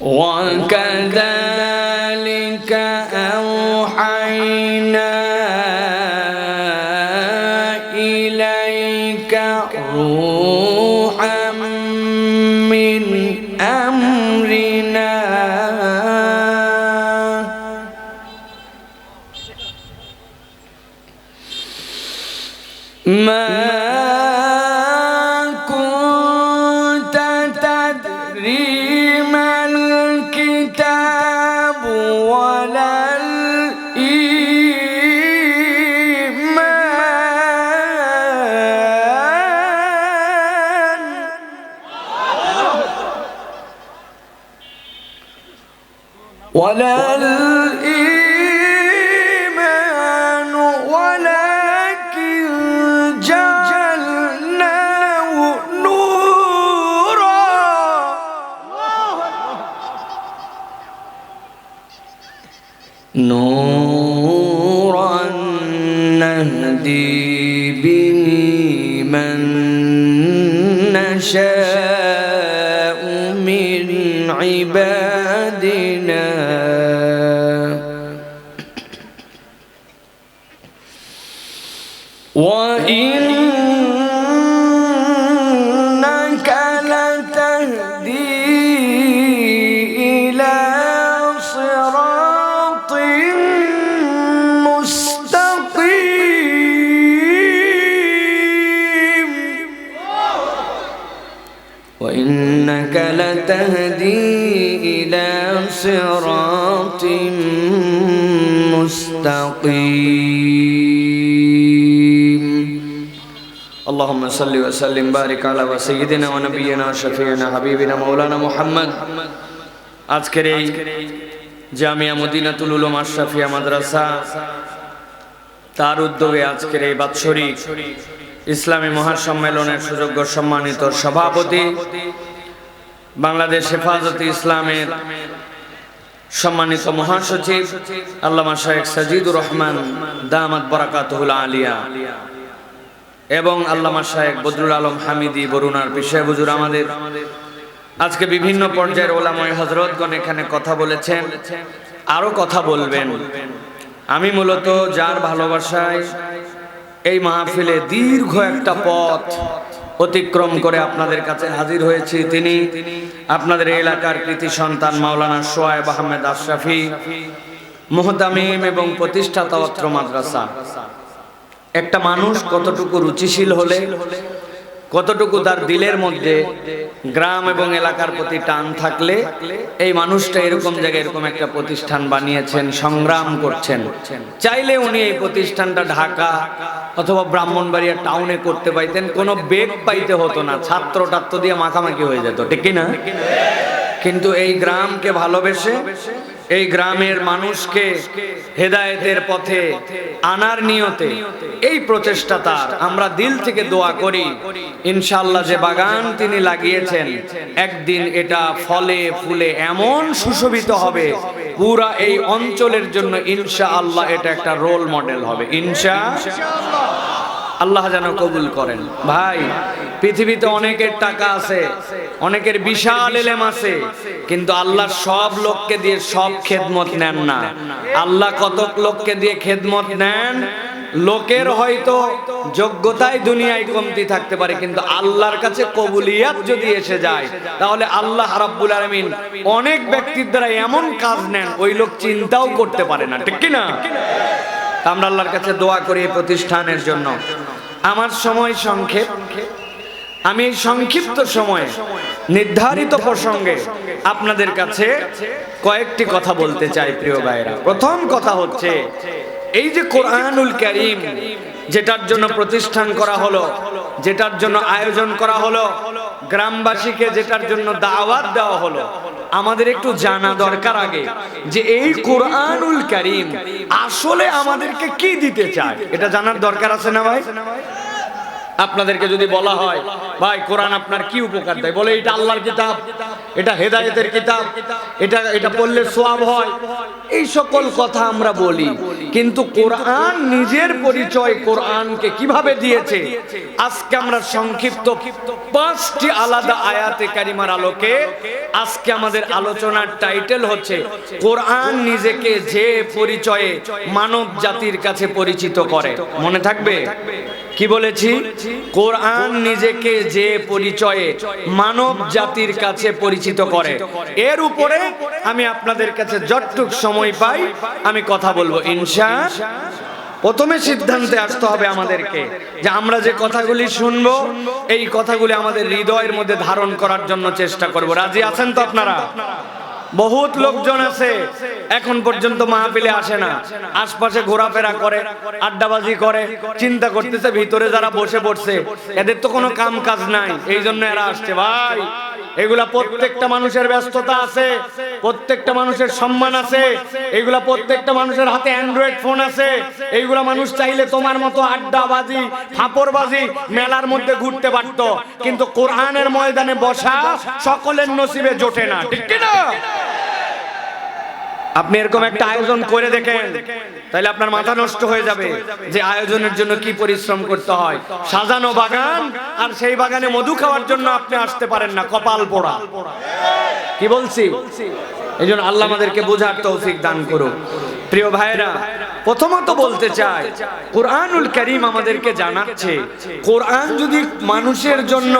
وكذلك وإنك لتهدي إلى صراط مستقيم اللهم صل وسلم بارك على سيدنا ونبينا شفيعنا حبيبنا مولانا محمد আজকের এই জামিয়া মদিনাতুল উলুম আশরাফিয়া মাদ্রাসা তার উদ্যোগে আজকের এই বাৎসরিক ইসলামী মহাসম্মেলনের সুযোগ্য সম্মানিত সভাপতি বাংলাদেশ হেফাজতে ইসলামের সম্মানিত মহাসচিব আল্লামা শাহেখ সাজিদুর রহমান দামাত বরাকাতুল আলিয়া এবং আল্লামা শাহেখ বদরুল আলম হামিদি বরুণার পেশায় বুজুর আমাদের। আজকে বিভিন্ন পর্যায়ের ওলাময় হজরতগণ এখানে কথা বলেছেন, আরও কথা বলবেন। আমি মূলত যার ভালোবাসায় এই মাহফিলে দীর্ঘ একটা পথ অতিক্রম করে আপনাদের কাছে হাজির হয়েছি তিনি। আপনাদের এলাকার কৃতি সন্তান মাওলানা সোয়াব আহমেদ আশরাফি, মোহতামিম এবং প্রতিষ্ঠাতা অত্র মাদ্রাসা। একটা মানুষ কতটুকু রুচিশীল হলে কতটুকু তার দিলের মধ্যে গ্রাম এবং এলাকার প্রতি টান থাকলে এই মানুষটা এরকম জায়গায় এরকম একটা প্রতিষ্ঠান বানিয়েছেন, সংগ্রাম করছেন। চাইলে উনি এই প্রতিষ্ঠানটা ঢাকা অথবা ব্রাহ্মণবাড়িয়া টাউনে করতে পাইতেন, কোনো বেগ পাইতে হতো না ছাত্র টাত্র দিয়ে মাখামাখি হয়ে যেত, ঠিক না কিন্তু এই গ্রামকে ভালোবেসে এই গ্রামের মানুষকে হেদায়েতের পথে আনার নিয়তে এই প্রচেষ্টা তার। আমরা দিল থেকে দোয়া করি। ইনশাল্লাহ যে বাগান তিনি লাগিয়েছেন, একদিন এটা ফলে ফুলে এমন সুশোভিত হবে। পুরা এই অঞ্চলের জন্য ইনশা আল্লাহ এটা একটা রোল মডেল হবে। ইনশা আল্লাহ যেন কবুল করেন। ভাই পৃথিবীতে অনেকের টাকা আছে, অনেকের বিশাল এলেম আছে, কিন্তু আল্লাহ সব লোককে দিয়ে সব খেদমত নেন না। আল্লাহ কত লোককে দিয়ে খেদমত নেন? লোকের হয়তো যোগ্যতায় দুনিয়ায় কমতি থাকতে পারে, কিন্তু আল্লাহর কাছে কবুলিয়াত যদি এসে যায়, তাহলে আল্লাহ রাব্বুল আলামিন অনেক ব্যক্তির দ্বারা এমন কাজ নেন, ওই লোক চিন্তাও করতে পারে না, ঠিক কি না আমরা আল্লাহর কাছে দোয়া করি এই প্রতিষ্ঠানের জন্য। আমার সময় সংক্ষেপ। আমি এই সংক্ষিপ্ত সময়ে নির্ধারিত প্রসঙ্গে আপনাদের কাছে কয়েকটি কথা বলতে চাই, প্রিয় ভাইরা প্রথম কথা হচ্ছে, এই যে কোরআনুল করিম, যেটার জন্য প্রতিষ্ঠান করা হলো, যেটার জন্য আয়োজন করা হলো, গ্রামবাসীকে যেটার জন্য দাওয়াত দেওয়া হলো, আমাদের একটু জানা দরকার আগে যে এই কোরআনুল করিম আসলে আমাদেরকে কি দিতে চায়। এটা জানার দরকার আছে না ভাই? আপনাদেরকে যদি বলা হয়, ভাই, কোরআন আপনার কি উপকার দেয়? বলে, এটা আল্লাহর কিতাব, এটা হেদায়েতের কিতাব, এটা এটা পড়লে সোয়াব হয়। এই সকল কথা আমরা বলি। কিন্তু কোরআন নিজের পরিচয় কোরআনকে কীভাবে দিয়েছে? আজকে আমরা সংক্ষিপ্ত পাঁচটি আলাদা আয়াতে কারিমার আলোকে আজকে আমাদের আলোচনার টাইটেল হচ্ছে, কোরআন নিজেকে যে পরিচয়ে মানব জাতির কাছে পরিচিত করে। মনে থাকবে? কি বলেছি? কোরআন নিজেকে যে পরিচয়ে মানব জাতির কাছে পরিচিত করে। এর উপরে আমি আপনাদের কাছে যতটুক সময় পাই, আমি কথা বলব। ইনশা, প্রথমে সিদ্ধান্তে আসতে হবে আমাদেরকে যে আমরা যে কথাগুলি শুনব, এই কথাগুলি আমাদের হৃদয়ের মধ্যে ধারণ করার জন্য চেষ্টা করব। রাজি আছেন তো আপনারা? বহুত লোকজন আছে। এখন পর্যন্ত মাহফিলে আসে না। আশপাশে ঘোরাফেরা করে, আড্ডাবাজি করে, চিন্তা করতেছে ভিতরে যারা বসে পড়ছে। এদের তো কোনো কাম কাজ নাই। এই জন্য এরা আসছে। ভাই এগুলা প্রত্যেকটা মানুষের ব্যস্ততা আছে, প্রত্যেকটা মানুষের সম্মান আছে, এগুলা প্রত্যেকটা মানুষের হাতে অ্যান্ড্রয়েড ফোন আছে, এইগুলা মানুষ চাইলে তোমার মতো আড্ডাবাজি, ফাপড়বাজি মেলার মধ্যে ঘুরতে পারত। কিন্তু কোরআনের ময়দানে বসা সকলের নসিবে জোটে না, ঠিক না আপনি এরকম একটা আয়োজন করে দেখেন তাহলে আপনার মাথা নষ্ট হয়ে যাবে যে আয়োজনের জন্য কি পরিশ্রম করতে হয়। সাজানো বাগান আর সেই বাগানে মধু খাওয়ার জন্য আপনি আসতে পারেন না, কপাল পোড়া। কি বলছি? এই জন্য আল্লাহ আমাদেরকে বোঝার তৌফিক দান করুক। প্রিয় ভাইরা প্রথমত বলতে চাই কোরআনুল করিম আমাদেরকে জানাচ্ছে কোরআন যদি মানুষের জন্য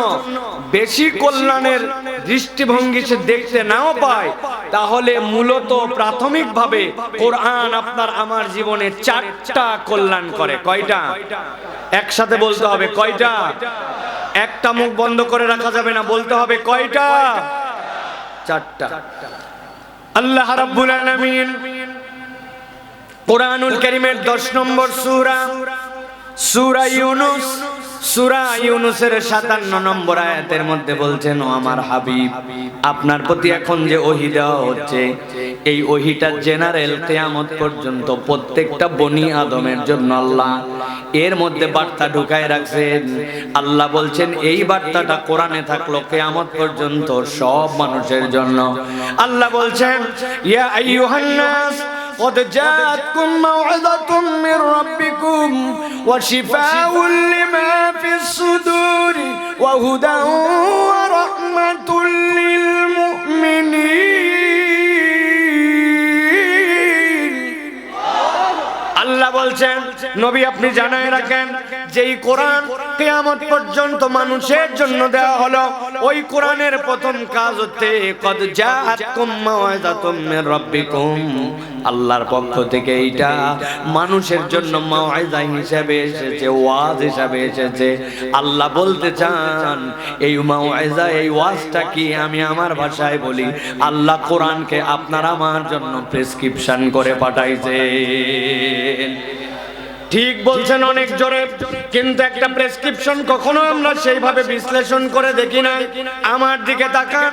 বেশি কল্যাণের দৃষ্টিভঙ্গি সে দেখতে নাও পায় তাহলে মূলত প্রাথমিকভাবে কোরআন আপনার আমার জীবনে চারটা কল্যাণ করে। কয়টা? একসাথে বলতে হবে কয়টা? একটা মুখ বন্ধ করে রাখা যাবে না বলতে হবে কয়টা? চারটা। আল্লাহ রাব্বুল আলামিন কোরআনুল কারীমের 10 নম্বর সূরা সূরা ইউনুস, সূরা ইউনুসের 57 নম্বর আয়াতের মধ্যে বলছেন, ও আমার হাবিব, আপনার প্রতি এখন যে ওহি দেওয়া হচ্ছে, এই ওহীটা জেনারেল কিয়ামত পর্যন্ত প্রত্যেকটা বনি আদমের জন্য আল্লাহ। এর মধ্যে বার্তা ঢুকায় রাখছেন, আল্লাহ বলছেন, এই বার্তাটা কোরআনে থাকল কিয়ামত পর্যন্ত সব মানুষের জন্য। আল্লাহ বলছেন, ইয়া আইয়ুহান নাস قد جاءتكم موعظة من ربكم وشفاء لما في الصدور وهدى ورحمة للمؤمنين আল্লাহ বলছেন নবী আপনি জানায় রাখেন যে এই কোরআন কিয়ামত পর্যন্ত মানুষের জন্য দেওয়া হলো ওই কোরআনের প্রথম কাজ হচ্ছে কদ জাআতকুম মাওয়াজাতুম মির রাব্বিকুম আল্লাহর পক্ষ থেকে এইটা মানুষের জন্য মাওয়াজা হিসেবে এসেছে, ওয়াজ হিসেবে এসেছে। আল্লাহ বলতে চান, এই মাওয়াজা এই ওয়াজটা কি আমি আমার ভাষায় বলি? আল্লাহ কোরআনকে আপনার আমার জন্য প্রেসক্রিপশন করে পাঠাইছেন ঠিক বলছেন অনেক জোরে, কিন্তু একটা প্রেসক্রিপশন কখনো আমরা সেইভাবে বিশ্লেষণ করে দেখি না আমার দিকে তাকান।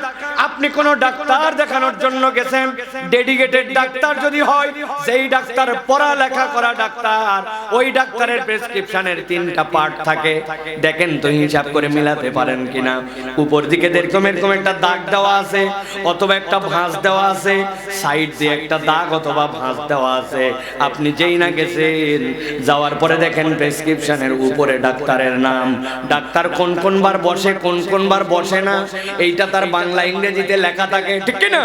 আপনি কোনো ডাক্তার দেখানোর জন্য গেছেন ডেডিকেটেড ডাক্তার যদি হয়, সেই ডাক্তার পড়ালেখা করা ডাক্তার। ওই ডাক্তারের প্রেসক্রিপশনের তিনটা পার্ট থাকে। দেখেন তো হিসাব করে মিলাতে পারেন কিনা। উপর দিকে এরকম এরকম একটা দাগ দেওয়া আছে, অথবা একটা ভাঁজ দেওয়া আছে সাইড দিয়ে একটা দাগ অথবা ভাঁজ দেওয়া আছে। আপনি যেই না গেছেন, যাওয়ার পরে দেখেন প্রেসক্রিপশনের উপরে ডাক্তারের নাম। ডাক্তার কোন কোন বার বসে, কোন কোন বার বসে না, এইটা তার বাংলা ইংরেজিতে লেখা থাকে ঠিক না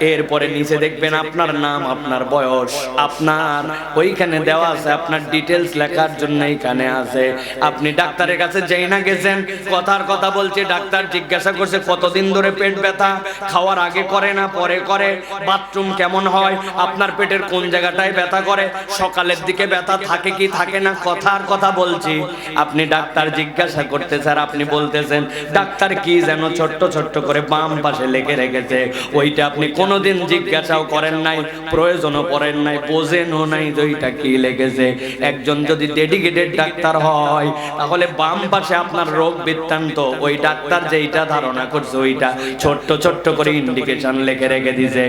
এরপরে নিচে দেখবেন আপনার নাম, আপনার বয়স, আপনার ওইখানে দেওয়া আছে, আপনার ডিটেলস লেখার জন্য এইখানে আছে। আপনি ডাক্তারের কাছে যেই না গেছেন, কথার কথা বলছে, ডাক্তার জিজ্ঞাসা করছে, কতদিন ধরে পেট ব্যথা? খাওয়ার আগে করে না, পরে করে? বাথরুম কেমন হয়? আপনার পেটের কোন জায়গাটায় ব্যথা করে? সকালের দিকে ব্যথা থাকে কি থাকে না? কথার কথা বলছি। আপনি ডাক্তার জিজ্ঞাসা করতে, স্যার, আপনি বলতেছেন, ডাক্তার কি যেন ছোট্ট ছোট্ট করে বাম পাশে লেগে রেখেছে? ওইটা আপনি কোন কোনোদিন জিজ্ঞাসাও করেন নাই, প্রয়োজনও করেন নাই, বোঝেনও নাই যে ওইটা কি লেগেছে। একজন যদি ডেডিকেটেড ডাক্তার হয়, তাহলে বাম পাশে আপনার রোগ বৃত্তান্ত, ওই ডাক্তার যেইটা ধারণা করছে ওইটা ছোট্ট ছোট্ট করে ইন্ডিকেশন লিখে রেখে দিছে।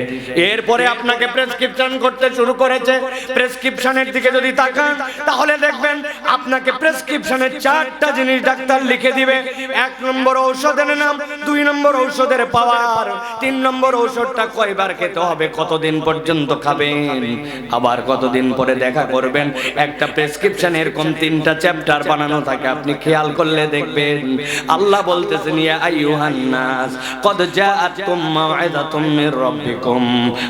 এরপরে আপনাকে প্রেসক্রিপশন করতে শুরু করেছে। প্রেসক্রিপশনের দিকে যদি তাকান, তাহলে দেখবেন আপনাকে প্রেসক্রিপশনের চারটা জিনিস ডাক্তার লিখে দিবে। এক নম্বর ঔষধের নাম, দুই নম্বর ঔষধের পাওয়ার, তিন নম্বর ঔষধটা কয়বার খেতে হবে, কতদিন পর্যন্ত খাবেন? আবার কতদিন পরে দেখা করবেন? একটা প্রেসক্রিপশন এরকম তিনটা চ্যাপ্টার বানানো থাকে, আপনি খেয়াল করলে দেখবেন। আল্লাহ বলতেছেন, ইয়া আইয়ুহান নাস কদ জাআতকুম মাউইযাতুম মির রাব্বিকুম।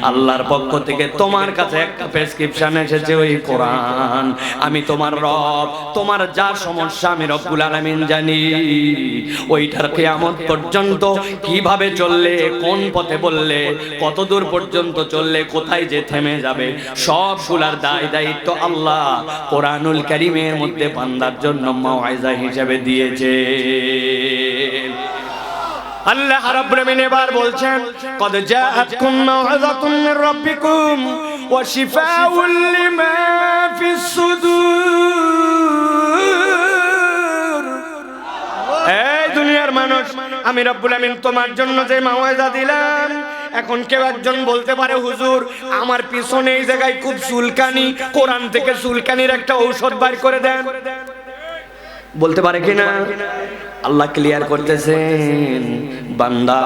আল্লাহর পক্ষ থেকে তোমার কাছে একটা প্রেসক্রিপশন এসেছে, ওই কোরআন। আমি তোমার রব, তোমার যা সমস্যা আমি রব্বুল আলামিন জানি। ওইটার কিয়ামত পর্যন্ত কীভাবে চললে, কোন পথে বললে কত দূর পর্যন্ত চললে কোথায় যে থেমে যাবে? সবগুলার দায় দায়িত্ব আল্লাহ কোরআনুল কারীমের মধ্যে বান্দার জন্য মাওয়াইজা হিসেবে দিয়েছে। আল্লাহ রাব্বুল আমিন এবার বলছেন, কদ জাআতকুম মাউইযাতুম মির রাব্বিকুম ওয়া শিফাউল লিমা ফিস সুদূর। এই দুনিয়ার মানুষ, আমি রব্বুল আমিন তোমার জন্য যে মাওয়াজা দিলাম এখন কেউ একজন বলতে পারে, হুজুর, আমার পিছনে এই জায়গায় খুব চুলকানি। কোরআন থেকে চুলকানির একটা ঔষধ বার করে দেন। বলতে পারে কিনা? আল্লাহ ক্লিয়ার করতেছেন, বান্দা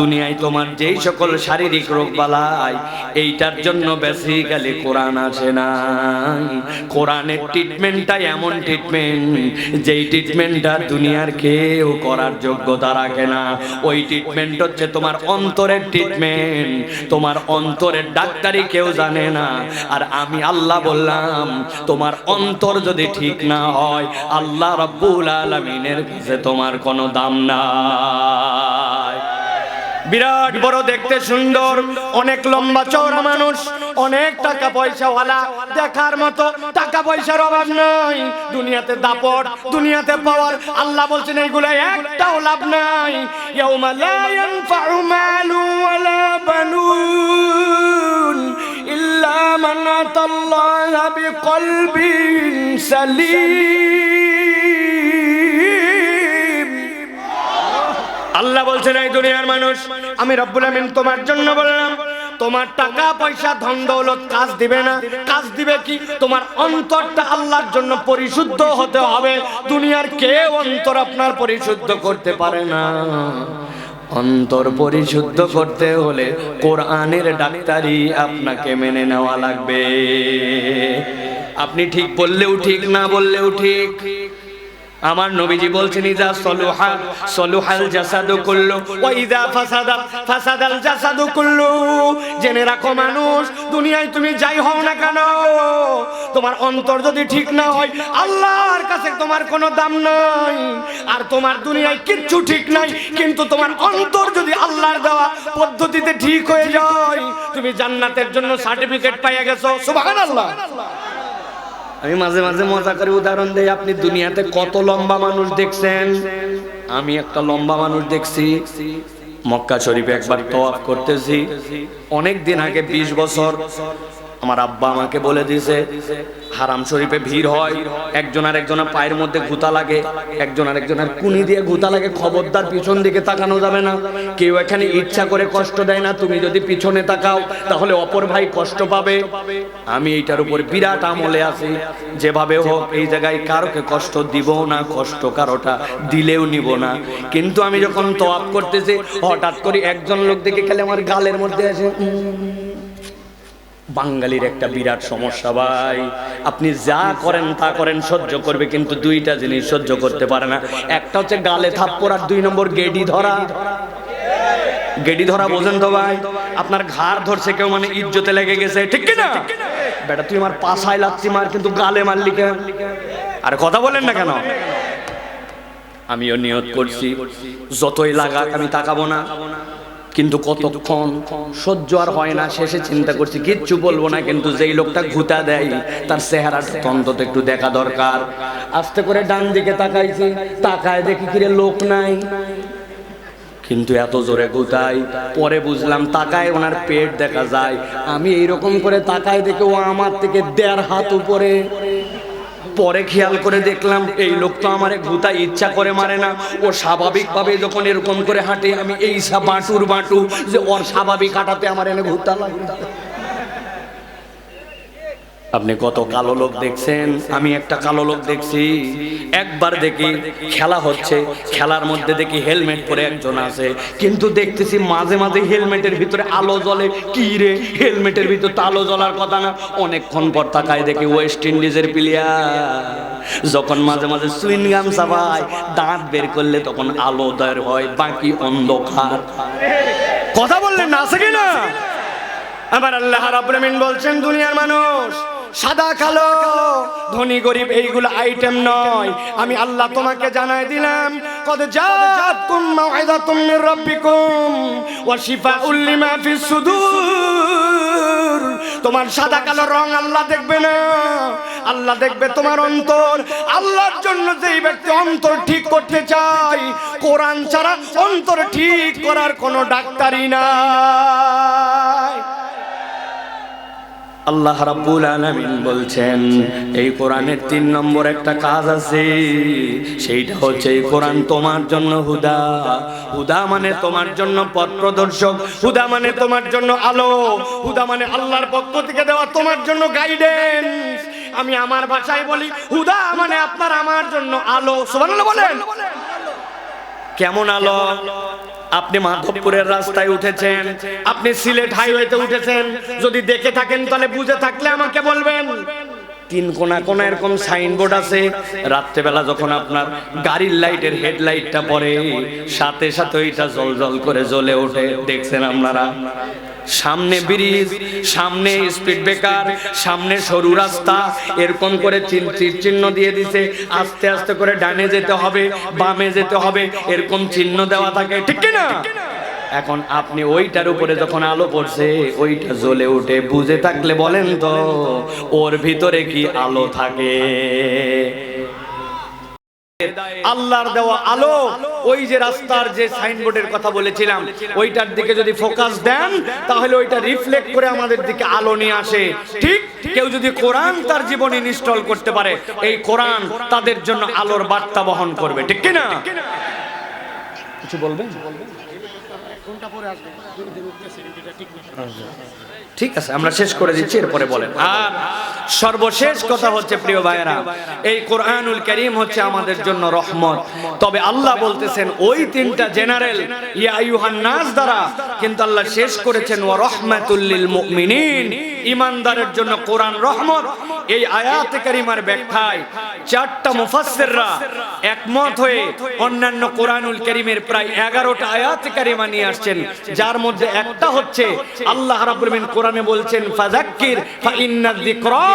দুনিয়ায় তোমার যেই সকল শারীরিক রোগ বালাই, এইটার জন্য বেসিক্যালি কোরআন আসে না কোরআনের ট্রিটমেন্টটা এমন ট্রিটমেন্ট যেই ট্রিটমেন্টটা দুনিয়ার কেউ করার যোগ্যতা রাখে না। ওই ট্রিটমেন্ট হচ্ছে তোমার অন্তরের ট্রিটমেন্ট তোমার অন্তরের ডাক্তারি কেউ জানে না। আর আমি আল্লাহ বললাম, তোমার অন্তর যদি ঠিক না হয়, আল্লাহ রব্বুল আলমিনের কাছে তোমার কোনো দাম নাই। বিরাট বড় দেখতে সুন্দর, অনেক লম্বা চওড়া মানুষ, অনেক টাকা পয়সাওয়ালা, দেখার মতো টাকা পয়সার অভাব নাই। দুনিয়াতে দাপট, দুনিয়াতে পাওয়ার, আল্লাহ বলছেন এইগুলো একটাও লাভ নাই। ইয়াউমা লা ইয়ানফাউ ওয়ালা বানুন ইল্লা মান আতাল্লাহা বিকলবিন সালিম। আল্লাহ বলছেন, এই দুনিয়ার মানুষ, আমি রব্বুল আমিন তোমার জন্য বললাম, তোমার টাকা, পয়সা, ধন, দৌলত কাজ দিবে না। কাজ দিবে কি? তোমার অন্তরটা আল্লাহর জন্য পরিশুদ্ধ হতে হবে। দুনিয়ার কেউ অন্তর আপনার পরিশুদ্ধ করতে পারে না। অন্তর পরিশুদ্ধ করতে হলে কোরআনের ডাক্তারি আপনাকে মেনে নেওয়া লাগবে। আপনি ঠিক বললেও ঠিক, না বললেও ঠিক। আমার নবীজি বলছেন, ইজা সলুহা, সলুহাল জাসাদু কুল্লু, ওয়া ইজা ফাসাদা ফাসাদাল জাসাদু কুল্লু। জেনে রাখো মানুষ, দুনিয়ায় তুমি যাই হও না কেন? তোমার অন্তর যদি ঠিক না হয়, আল্লাহর কাছে তোমার কোনো দাম নাই। আর তোমার দুনিয়ায় কিচ্ছু ঠিক নাই, কিন্তু তোমার অন্তর যদি আল্লাহর দেওয়া পদ্ধতিতে ঠিক হয়ে যায়, তুমি জান্নাতের জন্য সার্টিফিকেট পাইয়া গেছো। সুবহানাল্লাহ। আমি মাঝে মাঝে মজা করে। উদাহরণ দেই, আপনি দুনিয়াতে কত লম্বা মানুষ দেখছেন? আমি একটা লম্বা মানুষ দেখছি। মক্কা শরীফে একবার তো করতেছি। অনেক দিন আগে ২০ বছর আমার আব্বা আমাকে বলে দিয়েছে, হারাম শরীফে ভিড় হয়, একজন আর একজনের পায়ের মধ্যে গুতা লাগে, একজন আর একজনের কুনি দিয়ে গুতা লাগে, খবরদার পিছন দিকে তাকানো যাবে না। কেউ এখানে ইচ্ছা করে কষ্ট দেয় না, তুমি যদি পিছনে তাকাও, তাহলে অপর ভাই কষ্ট পাবে। আমি এইটার উপর বিরাট আমলে আছি। যেভাবে হোক, এই জায়গায় কারোকে কষ্ট দিব না, কষ্ট কারোটা দিলেও নিব না। কিন্তু আমি যখন তোয়াপ করতেছি, হঠাৎ করে একজন লোক দেখে খেলে আমার গালের মধ্যে আসে বাঙালির একটা বিরাট সমস্যা ভাই। আপনি যা করেন তা করেন, সহ্য করবে কিন্তু দুইটা জিনিস সহ্য করতে পারে না। একটা হচ্ছে গালে থাপ্পড় আর দুই নম্বর গেডি ধরা। গেডি ধরা বোঝেন তো ভাই। আপনার ঘাড় ধরছে কেউ মানে ইজ্জতে লেগে গেছে, ঠিক কি না? বেটা, তুই আমার পাশায় লাগছি মার, কিন্তু গালে মারলি কেন? আর কথা বলেন না কেন? আমিও নিয়ত করছি। যতই লাগাক আমি তাকাবো না। কিন্তু কতক্ষণ? সহ্য আর হয় না, শেষে চিন্তা করছি, কিচ্ছু বলব না, কিন্তু যেই লোকটা ঘুতা দেয়, তার চেহারাটা তো অন্তত একটু দেখা দরকার। আস্তে করে ডান দিকে তাকাইছি, তাকায় দেখি কিরে লোক নাই। কিন্তু এত জোরে গুতাই পরে বুঝলাম তাকায় ওনার পেট দেখা যায়। আমি এইরকম করে তাকায় দেখে ও আমার থেকে দেড় হাত উপরে। পরে খেয়াল করে দেখলাম, এই লোক তো আমার গুতা ইচ্ছা করে মারে না। ও স্বাভাবিকভাবে যখন এরকম করে হাঁটে, আমি এই বাঁটুর বাঁটু, যে ওর স্বাভাবিক হাঁটাতে আমার এনে ভূতা লাগে আপনি কত কালো লোক দেখছেন? আমি একটা কালো লোক দেখছি। একবার দেখি খেলা হচ্ছে, খেলার মধ্যে দেখি হেলমেট পরে একজন আছে। কিন্তু দেখতেছি মাঝে মাঝে হেলমেটের ভিতরে আলো জ্বলে। কি রে? হেলমেটের ভিতর তো আলো জ্বলার কথা না। অনেকক্ষণ পর তাকায় দেখি ওয়েস্ট ইন্ডিজের প্লেয়ার যখন মাঝে মাঝে সুইন গাম চাবায় দাঁত বের করলে তখন আলো দয়ের হয়, বাকি অন্ধকার। কথা বললেন না, আছে কিনা? আবার আল্লাহ রাব্বুল আমিন বলছেন, দুনিয়ার মানুষ সাদা, কালো। ধনী, গরিব, এইগুলো আইটেম নয়। আমি আল্লাহ তোমাকে জানাই দিলাম, কদ জাআতকুম মাউইযাতুম মির রাব্বিকুম ওয়া শিফাউল লিমা ফিস সুদূর। তোমার সাদা, কালো রং আল্লাহ দেখবে না। আল্লাহ দেখবে তোমার অন্তর। আল্লাহর জন্য যেই ব্যক্তি অন্তর ঠিক করতে চায়, কোরআন ছাড়া অন্তর ঠিক করার কোনো ডাক্তারই নাই। আল্লাহ রাব্বুল আলামিন বলছেন, এই কোরআনের তিন নম্বর একটা কাজ আছে, সেইটা হচ্ছে এই কোরআন তোমার জন্য হুদা। হুদা মানে তোমার জন্য পথ প্রদর্শক, হুদা মানে তোমার জন্য আলো, হুদা মানে আল্লাহর পক্ষ থেকে দেওয়া তোমার জন্য গাইডেন্স আমি আমার ভাষায় বলি, হুদা মানে আপনার আমার জন্য আলো। সুবহানাল্লাহ বলেন। কেমন আলো? আপনি মাধবপুরের রাস্তায় উঠেছেন, আপনি সিলেট হাইওয়েতে উঠেছেন। যদি দেখে থাকেন, তাহলে বুঝে থাকলে আমাকে বলবেন। তিন কোনা কোনা এরকম সাইনবোর্ড আছে। রাত্রেবেলা যখন আপনার গাড়ির লাইটের হেডলাইটটা পড়ে, সাথে সাথে ওইটা জল জল করে জ্বলে ওঠে। দেখছেন আপনারা? সামনে ব্রিজ সামনে স্পিড ব্রেকার সামনে সরু রাস্তা এরকম করে চিহ্ন দিয়ে দিছে আস্তে আস্তে করে ডানে যেতে হবে বামে যেতে হবে এরকম চিহ্ন দেওয়া থাকে ঠিক না এখন আপনি ওইটার উপরে যখন আলো পড়ছে ওইটা জ্বলে উঠে বুঝে থাকলে বলেন তো ওর ভিতরে কি আলো থাকে? আল্লাহর দেওয়া আলো ওই যে রাস্তার যে সাইনবোর্ডের কথা বলেছিলাম ওইটার দিকে যদি ফোকাস দেন তাহলে ওইটা রিফ্লেক্ট করে আমাদের দিকে আলো নিয়ে আসে। ঠিক কেউ যদি কোরআন তার জীবনে ইনস্টল করতে পারে এই কোরআন তাদের জন্য আলোর বার্তা বহন করবে ঠিক কি না কিছু বলবেন? ঠিক আছে, আমরা শেষ করে দিচ্ছি, এরপরে বলেন। আর সর্বশেষ কথা হচ্ছে, প্রিয় ভাইয়েরা, এই কোরআনুল করিম হচ্ছে আমাদের জন্য রহমত। তবে আল্লাহ বলতেছেন, ওই তিনটা জেনারেল, ইয়া আইয়ুহান নাস দ্বারা, কিন্তু আল্লাহ শেষ করেছেন, ওয়া রাহমাতুল মুমিনিন। ইমানদারের জন্য কোরআন রহমত এই আয়াতে কারিমার ব্যাখ্যায় চারটা মুফাসসিররা একমত হয়ে অন্যান্য কোরআনুল করিমের প্রায় এগারোটা আয়াতে কারিমা নিয়ে আসছেন। যার মধ্যে একটা হচ্ছে আল্লাহ রাব্বুল আমিন কোরআনে বলছেন ফাযাক্কির ফা ইন্না যিকরা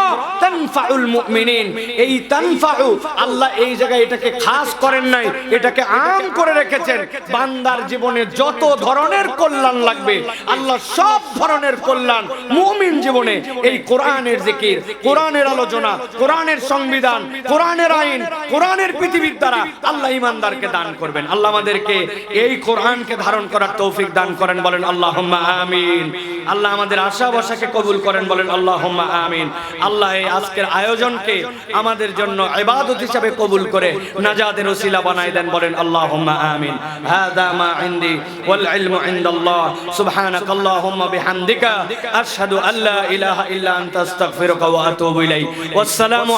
তানফাউল মুমিনিন। এই তানফাউ আল্লাহ এই জায়গায় এটাকে খাস করেন নাই এটাকে আম করে রেখেছেন। বান্দার জীবনে যত ধরনের কল্যাণ লাগবে আল্লাহ সব ধরনের কল্যাণ মুমিন জীবনে। এই কোরআনের জিকির কোরআনের আলোচনা, কোরআনের সংবিধান, কোরআনের আইন, কোরআনের পৃথিবীর দ্বারা আল্লাহ ইমানদারকে দান করবেন। আল্লাহ আমাদেরকে এই কোরআনকে ধারণ করার তৌফিক দান করেন, বলেন আল্লাহ আমিন। আল্লাহ আমাদের আশা বসাকে কবুল করেন, বলেন আল্লাহ আমিন। আল্লাহ এই আজকের আয়োজনকে আমাদের জন্য ইবাদত হিসাবে কবুল করে নাজাদের ওসিলা বানাই দেন, বলেন আল্লাহ আমিন। হাদা মা ইনদি ওয়াল ইলমু ইনদাল্লাহ। সুবহানাক আল্লাহুম্মা বিহামদিকা। আশহাদু আল্লা ইলাহা ইল্লা আনতা, আস্তাগফিরুকা ওয়া আতুবু إليه والسلام